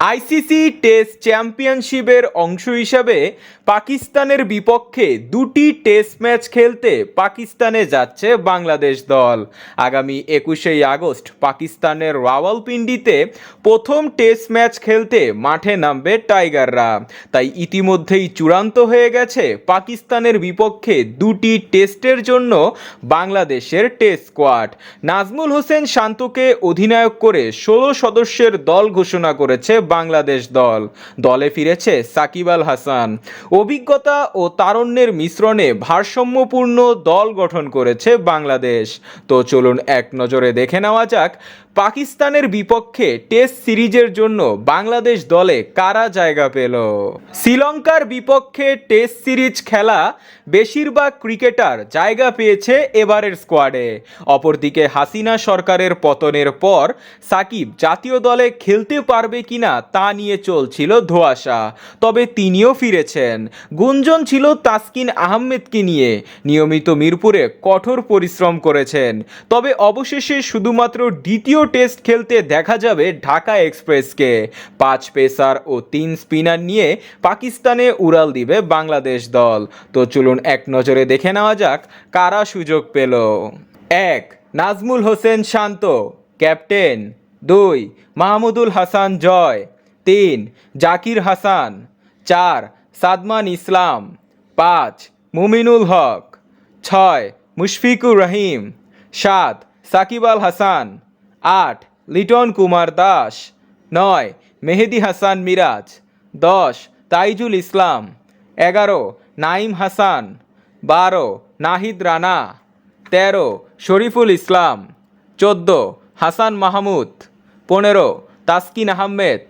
ICC test চ্যাম্পিয়নশিপের অংশ হিসাবে পাকিস্তানের বিপক্ষে দুটি টেস্ট ম্যাচ খেলতে পাকিস্তানে যাচ্ছে বাংলাদেশ দল। আগামী একুশেই আগস্ট পাকিস্তানের রাওয়ালপিন্ডিতে প্রথম টেস্ট ম্যাচ খেলতে মাঠে নামবে টাইগাররা। তাই ইতিমধ্যেই চূড়ান্ত হয়ে গেছে পাকিস্তানের বিপক্ষে দুটি টেস্টের জন্য বাংলাদেশের টেস্ট স্কোয়াড। নাজমুল হোসেন শান্তকে অধিনায়ক করে ষোলো সদস্যের দল ঘোষণা করেছে বাংলাদেশ দল। দলে ফিরেছে সাকিব আল হাসান। অভিজ্ঞতা ও তারণ্যের মিশ্রণে ভারসাম্যপূর্ণ দল গঠন করেছে বাংলাদেশ। তো চলুন এক নজরে দেখে নেওয়া যাক পাকিস্তানের বিপক্ষে টেস্ট সিরিজের জন্য বাংলাদেশ দলে কারা জায়গা পেল। শ্রীলঙ্কার বিপক্ষে টেস্ট সিরিজ খেলা বেশিরভাগ ক্রিকেটার জায়গা পেয়েছে এবারের স্কোয়াডে। অপরদিকে হাসিনা সরকারের পতনের পর সাকিব জাতীয় দলে খেলতে পারবে কিনা তা নিয়ে চলছিল ধোঁয়াশা, তবে তিনিও ফিরেছেন। গুঞ্জন ছিল তাসকিন আহমেদকে নিয়ে। নিয়মিত মিরপুরে কঠোর পরিশ্রম করেছেন। তবে অবশেষে শুধুমাত্র দ্বিতীয় টেস্ট খেলতে দেখা যাবে ঢাকা এক্সপ্রেসকে। পাঁচ পেসার ও তিন স্পিনার নিয়ে পাকিস্তানে উড়াল দিবে বাংলাদেশ দল। তো চলুন এক নজরে দেখে নেওয়া যাক কারা সুযোগ পেল। এক, নাজমুল হোসেন শান্ত, ক্যাপ্টেন দুই, মাহমুদুল হাসান জয়। তিন, জাকির হাসান। চার, সাদমান ইসলাম। পাঁচ, মুমিনুল হক। ছয়, মুশফিকুর রহিম। সাত, সাকিব আল হাসান। আট, লিটন কুমার দাস। নয়, মেহেদি হাসান মিরাজ। দশ, তাইজুল ইসলাম। এগারো, নাইম হাসান। বারো, নাহিদ রানা। তেরো, শরীফুল ইসলাম। চোদ্দ, হাসান মাহমুদ। পনেরো তাসকিন আহমেদ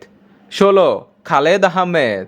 ষোলো খালেদ আহমেদ।